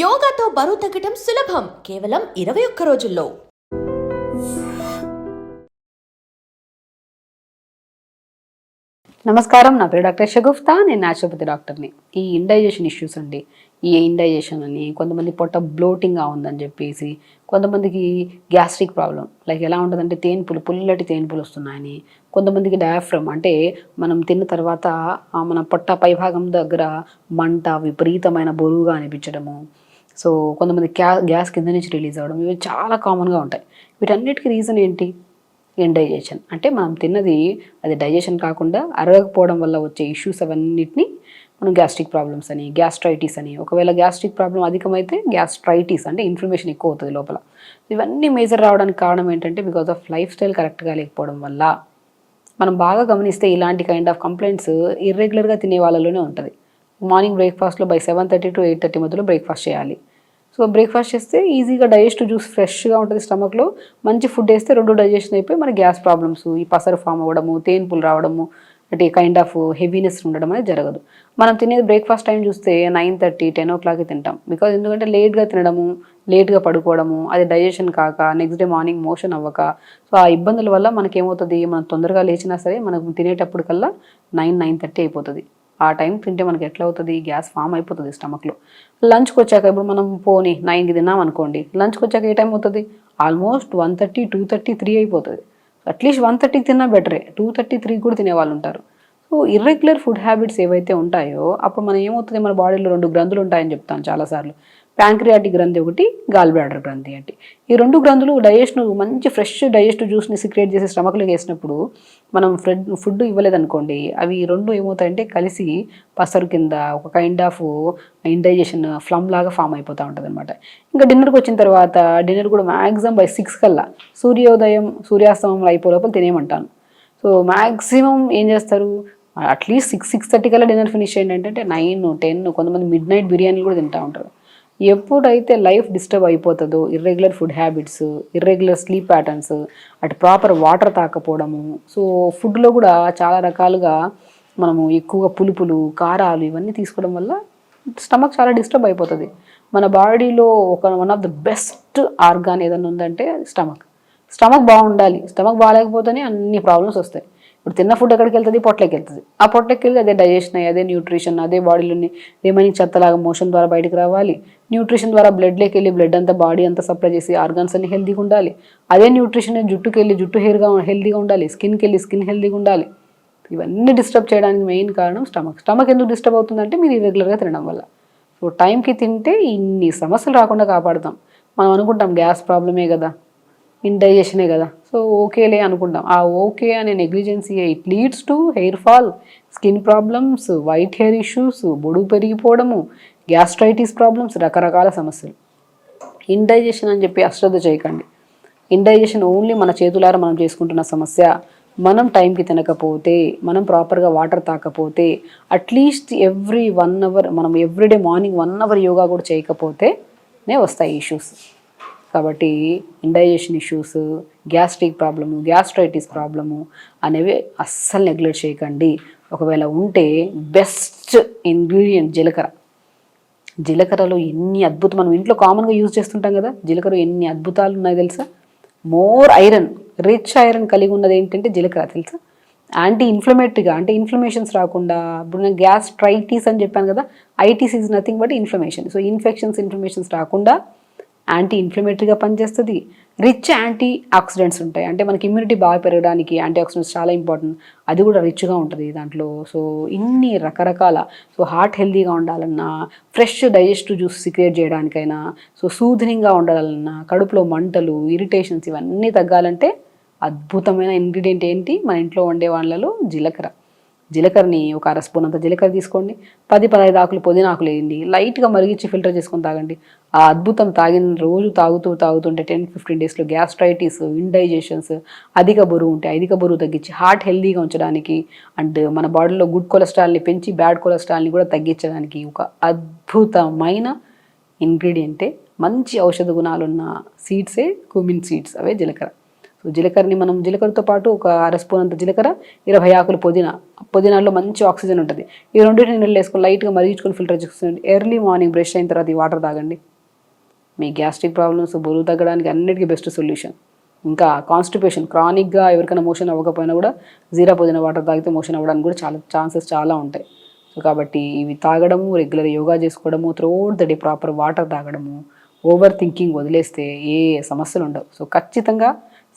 యోగాతో బరువు తగ్గటం సులభం. కేవలం ఇరవై ఒక్క రోజుల్లో. నమస్కారం. నా పేరు డాక్టర్ షగుఫ్తా నేను నాచురోపతి డాక్టర్ని ఈ ఇండైజేషన్ ఇష్యూస్ అండి. ఈ ఇండైజేషన్ అని కొంతమంది పొట్ట బ్లోటింగ్గా ఉందని చెప్పేసి కొంతమందికి గ్యాస్ట్రిక్ ప్రాబ్లం లైక్ ఎలా ఉంటుందంటే తేన్పులు పుల్లటి తేన్పులు వస్తున్నాయని కొంతమందికి డయాఫ్రమ్ అంటే మనం తిన్న తర్వాత మన పొట్ట పైభాగం దగ్గర మంట విపరీతమైన బరువుగా అనిపించడము సో కొంతమంది గ్యా గ్యాస్ కింద నుంచి రిలీజ్ అవ్వడం ఇవి చాలా కామన్గా ఉంటాయి. వీటన్నిటికీ రీజన్ ఏంటి? ఇండైజెషన్ అంటే మనం తిన్నది అది డైజెషన్ కాకుండా అరగకపోవడం వల్ల వచ్చే ఇష్యూస్ అవన్నిటిని మనం గ్యాస్ట్రిక్ ప్రాబ్లమ్స్ అని గ్యాస్ట్రైటిస్ అని ఒకవేళ గ్యాస్ట్రిక్ ప్రాబ్లం అధికమైతే గ్యాస్ట్రైటిస్ అంటే ఇన్ఫ్లమేషన్ ఎక్కువ అవుతుంది లోపల. ఇవన్నీ మేజర్ రావడానికి కారణం ఏంటంటే బికాజ్ ఆఫ్ లైఫ్ స్టైల్ కరెక్ట్గా లేకపోవడం వల్ల. మనం బాగా గమనిస్తే ఇలాంటి కైండ్ ఆఫ్ కంప్లైంట్స్ ఇర్రెగ్యులర్గా తినే వాళ్ళలోనే ఉంటుంది. మార్నింగ్ బ్రేక్ఫాస్ట్లో by seven thirty to eight thirty మధ్యలో బ్రేక్ఫాస్ట్ చేయాలి. సో బ్రేక్ఫాస్ట్ చేస్తే ఈజీగా డైజెస్ట్ జ్యూస్ ఫ్రెష్గా ఉంటుంది స్టమక్లో మంచి ఫుడ్ వేస్తే రెండు డైజెషన్ అయిపోయి మన గ్యాస్ ప్రాబ్లమ్స్ ఈ పసరు ఫామ్ అవ్వడము తేన్పులు రావడము అంటే కైండ్ ఆఫ్ హెవీనెస్ ఉండడం అనేది జరగదు. మనం తినేది బ్రేక్ఫాస్ట్ టైం చూస్తే నైన్ థర్టీ టెన్ ఓ క్లాక్కి తింటాం. బికాజ్ ఎందుకంటే లేట్గా తినడము లేట్గా పడుకోవడము అది డైజెషన్ కాక నెక్స్ట్ డే మార్నింగ్ మోషన్ అవ్వక సో ఆ ఇబ్బందుల వల్ల మనకేమవుతుంది? మనం తొందరగా లేచినా సరే మనం తినేటప్పుడు కల్లా నైన్ నైన్ థర్టీ అయిపోతుంది. ఆ టైం తింటే మనకి ఎట్లా అవుతుంది గ్యాస్ ఫామ్ అయిపోతుంది స్టమక్లో. లంచ్కి వచ్చాక ఇప్పుడు మనం పోనీ నైన్కి తిన్నాం అనుకోండి లంచ్కి వచ్చాక ఏ టైం అవుతుంది? Almost one thirty two thirty three అయిపోతుంది. అట్లీస్ట్ వన్ థర్టీకి తిన్నా బెటరే టూ థర్టీ త్రీ కూడా తినే వాళ్ళు ఉంటారు. సో ఇర్రెగ్యులర్ ఫుడ్ హ్యాబిట్స్ ఏవైతే ఉంటాయో అప్పుడు మనం ఏమవుతుంది? మన బాడీలో రెండు గ్రంథులు ఉంటాయని చెప్తాను చాలాసార్లు. ప్యాంక్రియాటిక్ గ్రంథి ఒకటి గాల్ బ్లాడర్ గ్రంథి అంటే ఈ రెండు గ్రంథులు డైజెషన్ మంచి ఫ్రెష్ డైజెస్ట్ జ్యూస్ని సిక్రియేట్ చేసి స్టమక్లోకి వేసినప్పుడు మనం ఫ్రెడ్ ఫుడ్ ఇవ్వలేదనుకోండి అవి రెండు ఏమవుతాయంటే కలిసి పసరు కింద ఒక కైండ్ ఆఫ్ ఇండైజెషన్ ఫ్లమ్ లాగా ఫామ్ అయిపోతూ ఉంటుంది అనమాట ఇంకా డిన్నర్కి వచ్చిన తర్వాత డిన్నర్ కూడా మ్యాక్సిమం బై సిక్స్ కల్లా సూర్యోదయం సూర్యాస్తమం అయిపోయే లోపల తినేయమంటాను. సో మ్యాక్సిమం ఏం చేస్తారు? At least six six thirty కల్లా డిన్నర్ ఫినిష్ చేయండి అంటే నైన్ టెన్ కొంతమంది మిడ్ నైట్ బిర్యానీలు కూడా తింటూ ఉంటారు. ఎప్పుడైతే లైఫ్ డిస్టర్బ్ అయిపోతుందో irregular food habits irregular sleep patterns అటు ప్రాపర్ వాటర్ తాకపోవడము సో ఫుడ్లో కూడా చాలా రకాలుగా మనము ఎక్కువగా పులుపులు కారాలు ఇవన్నీ తీసుకోవడం వల్ల స్టమక్ చాలా డిస్టర్బ్ అయిపోతుంది. మన బాడీలో ఒక one of the best organ ఏదైనా ఉందంటే స్టమక్. స్టమక్ బాగుండాలి. స్టమక్ బాగాలేకపోతేనే అన్ని ప్రాబ్లమ్స్ వస్తాయి. ఇప్పుడు తిన్న ఫుడ్ ఎక్కడికి వెళ్తుంది? పొట్టలోకి వెళ్తుంది. ఆ పొట్టలోకి వెళ్ళి అదే డైజెషన్ అయ్యి అదే న్యూట్రిషన్ అదే బాడీలోని రిమైనింగ్ చెత్తలాగా మోషన్ ద్వారా బయటకు రావాలి. న్యూట్రిషన్ ద్వారా బ్లడ్లోకి వెళ్ళి బ్లడ్ అంతా బాడీ అంతా సప్లై చేసి ఆర్గాన్స్ అన్ని హెల్తీగా ఉండాలి. అదే న్యూట్రిషన్ జుట్టుకి వెళ్ళి జుట్టు హెయిర్గా హెల్తీగా ఉండాలి. స్కిన్కి వెళ్ళి స్కిన్ హెల్తీగా ఉండాలి. ఇవన్నీ డిస్టర్బ్ చేయడానికి మెయిన్ కారణం స్టమక్ స్టమక్ ఎందుకు డిస్టర్బ్ అవుతుందంటే మీరు ఇరెగ్యులర్గా తినడం వల్ల. సో టైంకి తింటే ఇన్ని సమస్యలు రాకుండా కాపాడుతాం. మనం అనుకుంటాం గ్యాస్ ప్రాబ్లమే కదా. ఇండైజెషనే కదా. సో ఓకేలే అనుకుంటాం. ఆ ఓకే అనే negligence it leads to hair fall skin problems white hair issues Bodugu పెరిగిపోవడము గ్యాస్ట్రైటిస్ ప్రాబ్లమ్స్ రకరకాల సమస్యలు. ఇండైజెషన్ అని చెప్పి అశ్రద్ధ చేయకండి. ఇండైజెషన్ ఓన్లీ మన చేతులారా మనం చేసుకుంటున్న సమస్య. మనం టైంకి తినకపోతే మనం ప్రాపర్గా water తాకపోతే at least every one hour మనం everyday morning one hour yoga కూడా చేయకపోతేనే వస్తాయి ఇష్యూస్ కాబట్టి indigestion issues gastric problem gastritis problem అనేవి అస్సలు నెగ్లెక్ట్ చేయకండి. ఒకవేళ ఉంటే బెస్ట్ ఇంగ్రీడియంట్ జీలకర్ర. జీలకర్రలో ఎన్ని అద్భుతం మనం ఇంట్లో కామన్గా యూజ్ చేస్తుంటాం కదా జీలకర్ర ఎన్ని అద్భుతాలు ఉన్నాయి తెలుసా? మోర్ ఐరన్ రిచ్ ఐరన్ కలిగి ఉన్నది ఏంటంటే జీలకర్ర తెలుసా? యాంటీ ఇన్ఫ్లమేటరీగా అంటే ఇన్ఫ్లమేషన్స్ రాకుండా ఇప్పుడు నేను గ్యాస్ ట్రైటీస్ అని చెప్పాను కదా itis is nothing but inflammation. So infections inflammations రాకుండా యాంటీ ఇన్ఫ్లమేటరీగా పనిచేస్తుంది. రిచ్ యాంటీ ఆక్సిడెంట్స్ ఉంటాయి. అంటే మనకి ఇమ్యూనిటీ బాగా పెరగడానికి యాంటీ ఆక్సిడెంట్స్ చాలా ఇంపార్టెంట్ అది కూడా రిచ్గా ఉంటుంది దాంట్లో. సో ఇన్ని రకరకాల సో హార్ట్ హెల్తీగా ఉండాలన్నా ఫ్రెష్ డైజెస్టివ్ జ్యూస్ సిక్రియేట్ చేయడానికైనా సో సూదనింగ్గా ఉండాలన్నా కడుపులో మంటలు ఇరిటేషన్స్ ఇవన్నీ తగ్గాలంటే అద్భుతమైన ఇంగ్రీడియంట్ ఏంటి? మన ఇంట్లో వండే వాళ్ళలో జీలకర్ర. జీలకర్రని ఒక అర స్పూన్ అంత జీలకర్ర తీసుకోండి. పది పదహైదు ఆకులు పుదీనా ఆకులు వేయండి. లైట్గా మరిగించి ఫిల్టర్ చేసుకొని తాగండి. ఆ అద్భుతం తాగిన రోజు తాగుతూ తాగుతుంటే టెన్ ఫిఫ్టీన్ డేస్లో గ్యాస్ట్రైటిస్ ఇండైజెషన్స్ అధిక బరువు ఉంటాయి అధిక బరువు తగ్గించి హార్ట్ హెల్దీగా ఉంచడానికి అండ్ మన బాడీలో గుడ్ కొలెస్ట్రాల్ని పెంచి బ్యాడ్ కొలెస్ట్రాల్ని కూడా తగ్గించడానికి ఒక అద్భుతమైన ఇంగ్రీడియంటే మంచి ఔషధ గుణాలున్న సీడ్సే కుమిన్ సీడ్స్ అవే జీలకర్ర. సో జీలకర్రని మనం జీలకర్రతో పాటు ఒక అర స్పూన్ అంత జీలకర్ర ఇరవై ఆకులు పుదీనా. పుదీనాలో మంచి ఆక్సిజన్ ఉంటుంది. ఈ రెండింటిని నీళ్ళు వేసుకొని లైట్గా మరిగించుకొని ఫిల్టర్ చేసుకోండి ఎర్లీ మార్నింగ్ బ్రష్ అయిన తర్వాత ఈ వాటర్ తాగండి. మీ గ్యాస్ట్రిక్ ప్రాబ్లమ్స్ బరువు తగ్గడానికి అన్నిటికీ బెస్ట్ సొల్యూషన్. ఇంకా కాన్స్టిపేషన్ క్రానిక్గా ఎవరికైనా మోషన్ అవ్వకపోయినా కూడా జీరా పుదీనా వాటర్ తాగితే మోషన్ అవ్వడానికి కూడా చాలా ఛాన్సెస్ చాలా ఉంటాయి. సో కాబట్టి ఇవి తాగడము రెగ్యులర్ యోగా చేసుకోవడము throughout the day proper water తాగడము ఓవర్ థింకింగ్ వదిలేస్తే ఏ సమస్యలు ఉండవు. సో ఖచ్చితంగా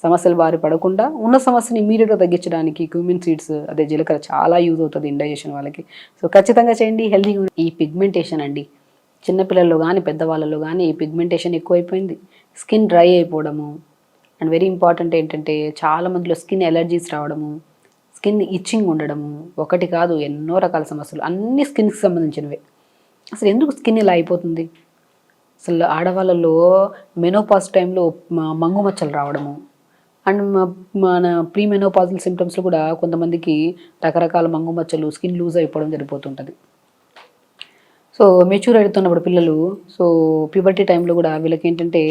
సమస్యలు బారి పడకుండా ఉన్న సమస్యని ఇమీడియట్గా తగ్గించడానికి క్యూమిన్ సీడ్స్ అదే జీలకర్ర చాలా యూజ్ అవుతుంది ఇండైజెషన్ వాళ్ళకి. సో ఖచ్చితంగా చేయండి హెల్తీగా ఈ పిగ్మెంటేషన్ అండి చిన్నపిల్లల్లో కానీ పెద్దవాళ్ళలో కానీ ఈ పిగ్మెంటేషన్ ఎక్కువైపోయింది. స్కిన్ డ్రై అయిపోవడము అండ్ వెరీ ఇంపార్టెంట్ ఏంటంటే చాలా మందిలో స్కిన్ ఎలర్జీస్ రావడము స్కిన్ ఇచ్చింగ్ ఉండడము ఒకటి కాదు ఎన్నో రకాల సమస్యలు అన్ని స్కిన్కి సంబంధించినవే. అసలు ఎందుకు స్కిన్ ఇలా అయిపోతుంది? అసలు ఆడవాళ్ళలో మెనోపాస్ టైంలో మంగు మచ్చలు రావడము అండ్ మన ప్రీమెనోపాజల్ సిమ్టమ్స్లో కూడా కొంతమందికి రకరకాల మంగు మచ్చలు స్కిన్ లూజ్ అయిపోవడం జరిగిపోతుంటుంది. సో మెచ్యూర్ అవుతున్నప్పుడు పిల్లలు సో ప్యూబర్టీ టైంలో కూడా వీళ్ళకి ఏంటంటే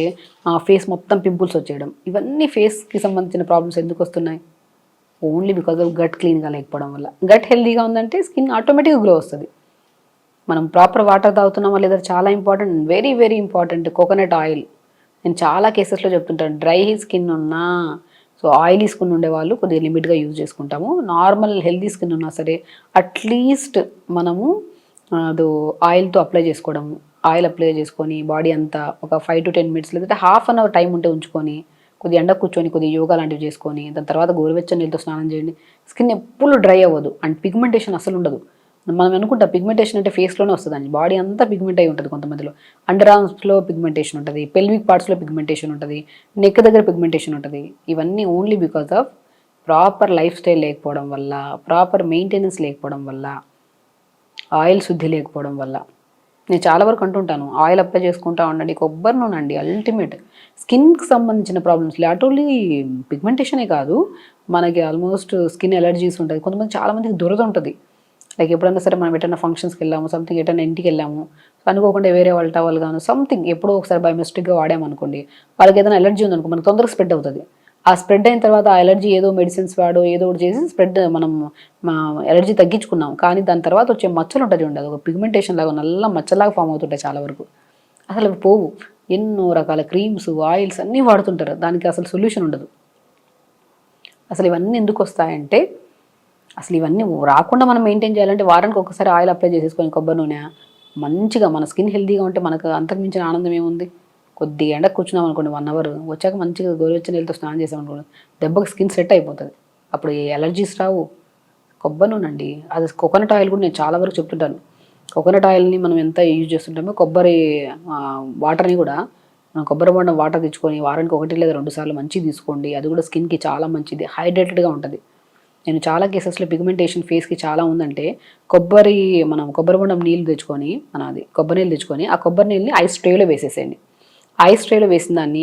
ఫేస్ మొత్తం పింపుల్స్ వచ్చేయడం. ఇవన్నీ ఫేస్కి సంబంధించిన ప్రాబ్లమ్స్ ఎందుకు వస్తున్నాయి? ఓన్లీ బికాజ్ ఆఫ్ గట్ క్లీన్గా లేకపోవడం వల్ల. గట్ హెల్దీగా ఉందంటే స్కిన్ ఆటోమేటిక్గా గ్లో వస్తుంది. మనం ప్రాపర్ వాటర్ తాగుతున్నామా లేదా చాలా important very very important coconut oil నేను చాలా కేసెస్లో చెప్తుంటాను డ్రై స్కిన్ ఉన్నా సో ఆయిలీ స్కిన్ ఉండేవాళ్ళు కొద్దిగా లిమిట్గా యూజ్ చేసుకుంటాము. నార్మల్ హెల్దీ స్కిన్ ఉన్నా సరే అట్లీస్ట్ మనము అది ఆయిల్తో అప్లై చేసుకోవడం ఆయిల్ అప్లై చేసుకొని బాడీ అంతా ఒక ఫైవ్ టు టెన్ మినిట్స్ లేదంటే హాఫ్ అన్ అవర్ టైం ఉంటే ఉంచుకొని కొద్దిగా ఎండ కూర్చొని కొద్దిగా యోగా లాంటివి చేసుకొని దాని తర్వాత గోరువెచ్చని నీళ్ళతో స్నానం చేయండి. స్కిన్ ఎప్పుడు డ్రై అవ్వదు. అండ్ పిగ్మెంటేషన్ అసలు ఉండదు. మనం అనుకుంటాం పిగ్మెంటేషన్ అంటే ఫేస్లోనే వస్తుందండి. బాడీ అంతా పిగ్మెంట్ అయి ఉంటుంది కొంతమందిలో. అండర్ ఆర్మ్స్లో పిగ్మెంటేషన్ ఉంటుంది పెల్విక్ పార్ట్స్లో పిగ్మెంటేషన్ ఉంటుంది నెక్ దగ్గర పిగ్మెంటేషన్ ఉంటుంది. ఇవన్నీ only because of proper lifestyle లేకపోవడం వల్ల ప్రాపర్ మెయింటెనెన్స్ లేకపోవడం వల్ల ఆయిల్ శుద్ధి లేకపోవడం వల్ల. నేను చాలా వరకు అంటుంటాను ఆయిల్ అప్లై చేసుకుంటా ఉండండి కొబ్బరి నూనె అండి అల్టిమేట్ స్కిన్కి సంబంధించిన ప్రాబ్లమ్స్ నాట్ ఓన్లీ పిగ్మెంటేషనే కాదు మనకి ఆల్మోస్ట్ స్కిన్ ఎలర్జీస్ ఉంటుంది. కొంతమంది చాలామందికి దురద ఉంటుంది. లైక్ ఎప్పుడన్నా సరే మనం ఎటైనా ఫంక్షన్స్కి వెళ్ళాము సంథింగ్ ఎటైనా ఇంటికి వెళ్ళాము అనుకోకుండా వేరే వాళ్ళ టవల్ గాను సంథింగ్ ఎప్పుడో ఒకసారి బై మిస్టేక్గా వాడామనుకోండి వాళ్ళకి ఏదైనా ఎలర్జీ ఉందనుకో మనకు తొందరగా స్ప్రెడ్ అవుతుంది. ఆ స్ప్రెడ్ అయిన తర్వాత ఆ ఎలర్జీ ఏదో మెడిసిన్స్ వాడో ఏదో ఒకటి చేసి స్ప్రెడ్ మనం మా ఎలర్జీ తగ్గించుకున్నాం. కానీ దాని తర్వాత వచ్చే మచ్చలు ఉంటుంది ఉండదు ఒక పిగ్మెంటేషన్ లాగా నల్ల మచ్చలాగా ఫామ్ అవుతుంటాయి చాలా వరకు. అసలు పోవు. ఎన్నో రకాల క్రీమ్స్ ఆయిల్స్ అన్నీ వాడుతుంటారు. దానికి అసలు సొల్యూషన్ ఉండదు. అసలు ఇవన్నీ ఎందుకు వస్తాయంటే అసలు ఇవన్నీ రాకుండా మనం మెయింటైన్ చేయాలంటే వారానికి ఒకసారి ఆయిల్ అప్లై చేసేసుకొని కొబ్బరి నూనె మంచిగా మన స్కిన్ హెల్తీగా ఉంటే మనకు అంతకుమించిన ఆనందం ఏముంది? కొద్దిగా ఎండ కూర్చున్నాం అనుకోండి వన్ అవర్ వచ్చాక మంచిగా గోరువెచ్చని నీళ్ళతో స్నానం చేసాం అనుకోండి దెబ్బకి స్కిన్ సెట్ అయిపోతుంది. అప్పుడు ఏ ఎలర్జీస్ రావు. కొబ్బరి నూనె అండి అది కోకోనట్ ఆయిల్ కూడా నేను చాలా వరకు చెప్తుంటాను. కోకోనట్ ఆయిల్ని మనం ఎంత యూజ్ చేస్తుంటామో కొబ్బరి వాటర్ని కూడా మనం కొబ్బరి బొండం వాటర్ తెచ్చుకొని వారానికి ఒకటి లేదా రెండు సార్లు మంచిది తీసుకోండి. అది కూడా స్కిన్కి చాలా మంచిది హైడ్రేటెడ్గా ఉంటుంది. నేను చాలా కేసెస్లో పిగ్మెంటేషన్ ఫేస్కి చాలా ఉందంటే కొబ్బరి మనం కొబ్బరి బొండం నీళ్ళు తెచ్చుకొని మన అది కొబ్బరి నీళ్ళు తెచ్చుకొని ఆ కొబ్బరి నీళ్ళని ఐస్ ట్రేలో వేసేసేయండి. ఐస్ ట్రేలో వేసిన దాన్ని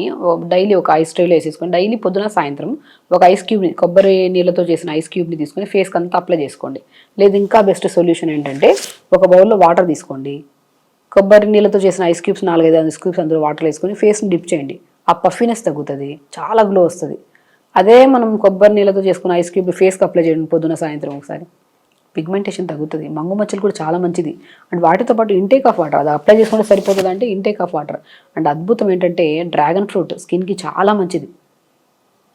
డైలీ ఒక ఐస్ ట్రేలో వేసేసుకొని డైలీ పొద్దున సాయంత్రం ఒక ఐస్ క్యూబ్ని కొబ్బరి నీళ్ళతో చేసిన ఐస్ క్యూబ్ని తీసుకొని ఫేస్కి అంతా అప్లై చేసుకోండి. లేదు ఇంకా బెస్ట్ సొల్యూషన్ ఏంటంటే ఒక బౌల్లో వాటర్ తీసుకోండి. కొబ్బరి నీళ్ళతో చేసిన ఐస్ క్యూబ్స్ నాలుగైదు ఐస్ క్యూబ్స్ అందులో వాటర్ వేసుకొని ఫేస్ని డిప్ చేయండి. ఆ పఫీనెస్ తగ్గుతుంది చాలా గ్లో వస్తుంది. అదే మనం కొబ్బరి నీళ్ళతో చేసుకున్న ఐస్ క్యూబ్ ఫేస్కి అప్లై చేయండి పొద్దున సాయంత్రం ఒకసారి. పిగ్మెంటేషన్ తగ్గుతుంది. మంగు మచ్చలు కూడా చాలా మంచిది. అండ్ వాటితో పాటు ఇంటేక్ ఆఫ్ వాటర్ అది అప్లై చేసుకుంటే సరిపోతుంది అంటే ఇంటేక్ ఆఫ్ వాటర్ అండ్ అద్భుతం ఏంటంటే డ్రాగన్ ఫ్రూట్ స్కిన్కి చాలా మంచిది.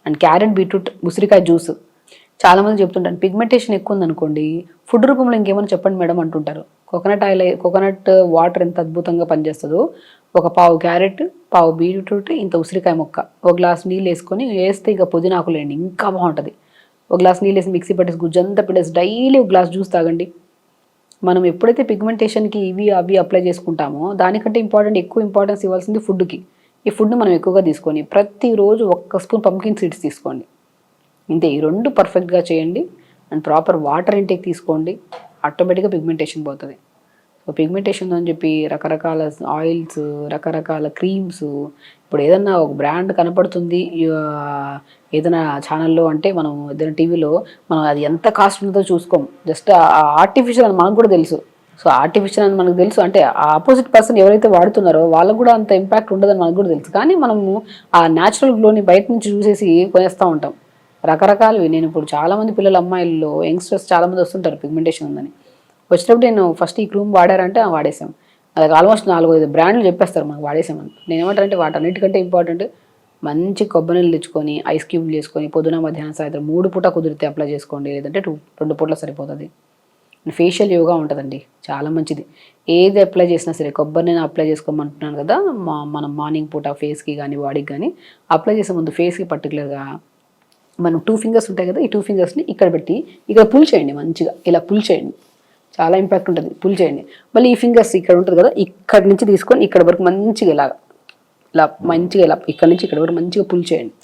అండ్ క్యారెట్ బీట్రూట్ ఉసిరికాయ జ్యూస్ చాలా మంది చెప్తుంటారు. పిగ్మెంటేషన్ ఎక్కువ ఉందనుకోండి ఫుడ్ రూపంలో ఇంకేమైనా చెప్పండి మేడం అంటుంటారు. కోకోనట్ ఆయిల్ కోకోనట్ వాటర్ ఎంత అద్భుతంగా పనిచేస్తుందో. ఒక పావు క్యారెట్ పావు బీట్రూట్ ఇంత ఉసిరికాయ ముక్క. ఒక గ్లాస్ నీళ్ళు వేసుకొని వేస్తే ఇక పుదీనాకులు వేయండి ఇంకా బాగుంటుంది. ఒక గ్లాస్ నీళ్ళు వేసి మిక్సీ పట్టేసి గుజ్జంతా పెట్టేసి డైలీ ఒక గ్లాస్ జ్యూస్ తాగండి. మనం ఎప్పుడైతే పిగ్మెంటేషన్కి ఇవి అవి అప్లై చేసుకుంటామో దానికంటే ఇంపార్టెంట్ ఎక్కువ ఇంపార్టెన్స్ ఇవ్వాల్సింది ఫుడ్కి. ఈ ఫుడ్ మనం ఎక్కువగా తీసుకొని ప్రతిరోజు ఒక్క స్పూన్ పంకిన్ సీడ్స్ తీసుకోండి. ఇంతే ఈ రెండు పర్ఫెక్ట్గా చేయండి. అండ్ ప్రాపర్ వాటర్ ఇంటేక్ తీసుకోండి. ఆటోమేటిక్గా పిగ్మెంటేషన్ పోతుంది. పిగ్మెంటేషన్ అని చెప్పి రకరకాల ఆయిల్స్ రకరకాల క్రీమ్స్ ఇప్పుడు ఏదన్నా ఒక బ్రాండ్ కనపడుతుంది ఏదైనా ఛానల్లో అంటే మనం ఏదైనా టీవీలో మనం అది ఎంత కాస్ట్ చూసుకోం. జస్ట్ ఆర్టిఫిషియల్ అని మనకు కూడా తెలుసు. సో ఆర్టిఫిషియల్ అని మనకు తెలుసు. అంటే ఆ ఆపోజిట్ పర్సన్ ఎవరైతే వాడుతున్నారో వాళ్ళకు కూడా అంత ఇంపాక్ట్ ఉండదని మనకు కూడా తెలుసు. కానీ మనము ఆ న్యాచురల్ గ్లోని బయట నుంచి చూసేసి కొనేస్తూ ఉంటాం. రకరకాలవి. నేను ఇప్పుడు చాలామంది పిల్లల అమ్మాయిల్లో యంగ్స్టర్స్ చాలామంది వస్తుంటారు పిగ్మెంటేషన్ ఉందని. వచ్చినప్పుడు నేను ఫస్ట్ ఈ క్రూమ్ వాడారంటే ఆ, వాడేసాం అలాగే ఆల్మోస్ట్ నాలుగు ఐదు బ్రాండ్లు చెప్పేస్తారు మనకు వాడేసామని నేను ఏమంటారంటే వాటన్నిటికంటే ఇంపార్టెంట్ మంచి కొబ్బరి నీళ్ళు తెచ్చుకొని ఐస్ క్యూబ్లు చేసుకొని పొద్దున మధ్యాహ్నం సాయంత్రం మూడు పూట కుదిరితే అప్లై చేసుకోండి. లేదంటే టూ రెండు పూటలు సరిపోతుంది. ఫేషియల్ యోగా ఉంటుందండి చాలా మంచిది. ఏది అప్లై చేసినా సరే కొబ్బరి నేను అప్లై చేసుకోమంటున్నాను కదా మా మనం మార్నింగ్ పూట ఫేస్కి కానీ బాడీకి కానీ అప్లై చేసే ముందు ఫేస్కి పర్టికులర్గా మనం టూ ఫింగర్స్ ఉంటాయి కదా ఈ టూ ఫింగర్స్ని ఇక్కడ పెట్టి ఇక్కడ పుల్ చేయండి మంచిగా ఇలా పుల్ చేయండి. చాలా ఇంపాక్ట్ ఉంటుంది. పుల్ చేయండి. మళ్ళీ ఈ ఫింగర్స్ ఇక్కడ ఉంటుంది కదా ఇక్కడ నుంచి తీసుకొని ఇక్కడ వరకు మంచిగా ఇలాగ ఇలా మంచిగా ఇలా ఇక్కడ నుంచి ఇక్కడ వరకు మంచిగా పుల్ చేయండి.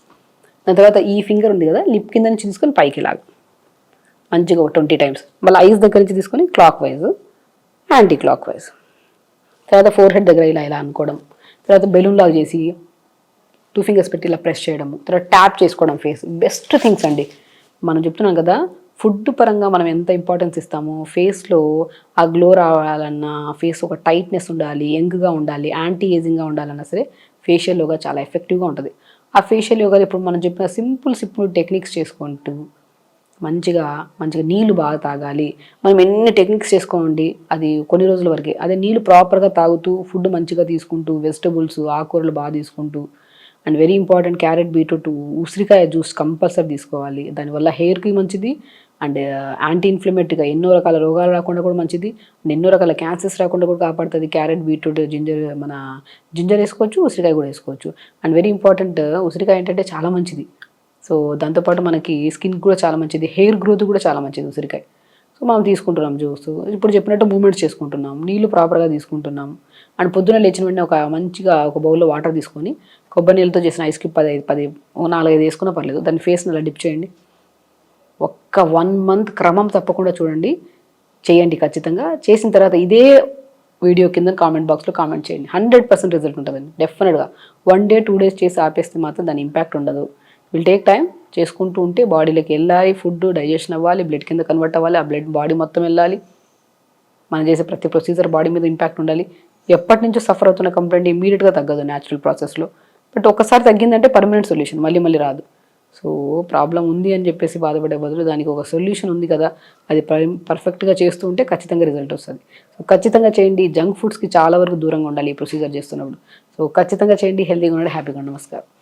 దాని తర్వాత ఈ ఫింగర్ ఉంది కదా లిప్ కింద నుంచి తీసుకొని పైకి ఇలాగ. మంచిగా ఒక ట్వంటీ టైమ్స్ మళ్ళీ ఐస్ దగ్గర నుంచి తీసుకొని clockwise anti clockwise తర్వాత ఫోర్ హెడ్ దగ్గర ఇలా ఇలా అనుకోవడం. తర్వాత బెలూన్ లాగా చేసి టూ ఫింగర్స్ పెట్టి ఇలా ప్రెస్ చేయడము. తర్వాత ట్యాప్ చేసుకోవడం ఫేస్ బెస్ట్ థింగ్స్ అండి. మనం చెప్తున్నాం కదా ఫుడ్ పరంగా మనం ఎంత ఇంపార్టెన్స్ ఇస్తామో ఫేస్లో ఆ గ్లో రావాలన్నా ఫేస్ ఒక టైట్నెస్ ఉండాలి యంగ్గా ఉండాలి యాంటీ ఏజింగ్గా ఉండాలన్నా సరే ఫేషియల్ యోగా చాలా ఎఫెక్టివ్గా ఉంటుంది. ఆ ఫేషియల్ యోగా ఇప్పుడు మనం చెప్పిన సింపుల్ సింపుల్ టెక్నిక్స్ చేసుకుంటూ మంచిగా మంచిగా నీళ్ళు బాగా తాగాలి. మనం ఎన్ని టెక్నిక్స్ చేసుకోండి అది కొన్ని రోజుల వరకే. అదే నీళ్ళు ప్రాపర్గా తాగుతూ ఫుడ్ మంచిగా తీసుకుంటూ వెజిటబుల్స్ ఆకుకూరలు బాగా తీసుకుంటూ and very important carrot beetroot ఉసిరికాయ జ్యూస్ కంపల్సరీ తీసుకోవాలి. దానివల్ల హెయిర్కి మంచిది అండ్ యాంటీ ఇన్ఫ్లమేటరీగా ఎన్నో రకాల రోగాలు రాకుండా కూడా మంచిది. అండ్ ఎన్నో రకాల క్యాన్సర్స్ రాకుండా కూడా కాపాడుతుంది క్యారెట్ బీట్రూట్ జింజర్ మన జింజర్ వేసుకోవచ్చు ఉసిరికాయ కూడా వేసుకోవచ్చు. అండ్ వెరీ ఇంపార్టెంట్ ఉసిరికాయ ఏంటంటే చాలా మంచిది. సో దాంతోపాటు మనకి స్కిన్ కూడా చాలా మంచిది హెయిర్ గ్రోత్ కూడా చాలా మంచిది ఉసిరికాయ. సో మనం తీసుకుంటున్నాం జ్యూస్. ఇప్పుడు చెప్పినట్టు మూమెంట్స్ చేసుకుంటున్నాం. నీళ్ళు ప్రాపర్గా తీసుకుంటున్నాం. అండ్ పొద్దున లేచిన వెంటనే ఒక మంచిగా ఒక బౌల్లో వాటర్ తీసుకొని కొబ్బరి నీళ్ళతో చేసిన ఐస్ క్యూబ్ పది ఐదు పది నాలుగైదు వేసుకున్నా పర్లేదు. దాని ఫేస్ని అలా డిప్ చేయండి. ఒక్క వన్ మంత్ క్రమం తప్పకుండా చూడండి. చేయండి ఖచ్చితంగా. చేసిన తర్వాత ఇదే వీడియో కింద కామెంట్ బాక్స్లో కామెంట్ చేయండి. హండ్రెడ్ పర్సెంట్ రిజల్ట్ ఉంటుందండి. డెఫినెట్గా. వన్ డే టూ డేస్ చేసి ఆపేస్తే మాత్రం దాని ఇంపాక్ట్ ఉండదు. విల్ టేక్ టైం చేసుకుంటూ ఉంటే బాడీలోకి వెళ్ళాలి ఫుడ్ డైజెషన్ అవ్వాలి బ్లడ్ కింద కన్వర్ట్ అవ్వాలి ఆ బ్లడ్ బాడీ మొత్తం వెళ్ళాలి. మనం చేసే ప్రతి ప్రొసీజర్ బాడీ మీద ఇంపాక్ట్ ఉండాలి. ఎప్పటి నుంచో సఫర్ అవుతున్న కంప్లైంట్ ఇమీడియట్గా తగ్గదు న్యాచురల్ ప్రాసెస్లో. బట్ ఒక్కసారి తగ్గిందంటే పర్మనెంట్ సొల్యూషన్ మళ్ళీ మళ్ళీ రాదు. సో ప్రాబ్లం ఉంది అని చెప్పేసి బాధపడే బదులు దానికి ఒక సొల్యూషన్ ఉంది కదా అది పర్ఫెక్ట్గా చేస్తూ ఉంటే ఖచ్చితంగా రిజల్ట్ వస్తుంది. సో ఖచ్చితంగా చేయండి. జంక్ ఫుడ్స్కి చాలా వరకు దూరంగా ఉండాలి ఈ ప్రొసీజర్ చేస్తున్నప్పుడు. సో ఖచ్చితంగా చేయండి. హెల్తీగా ఉండండి. హ్యాపీగా ఉండండి. నమస్కారం.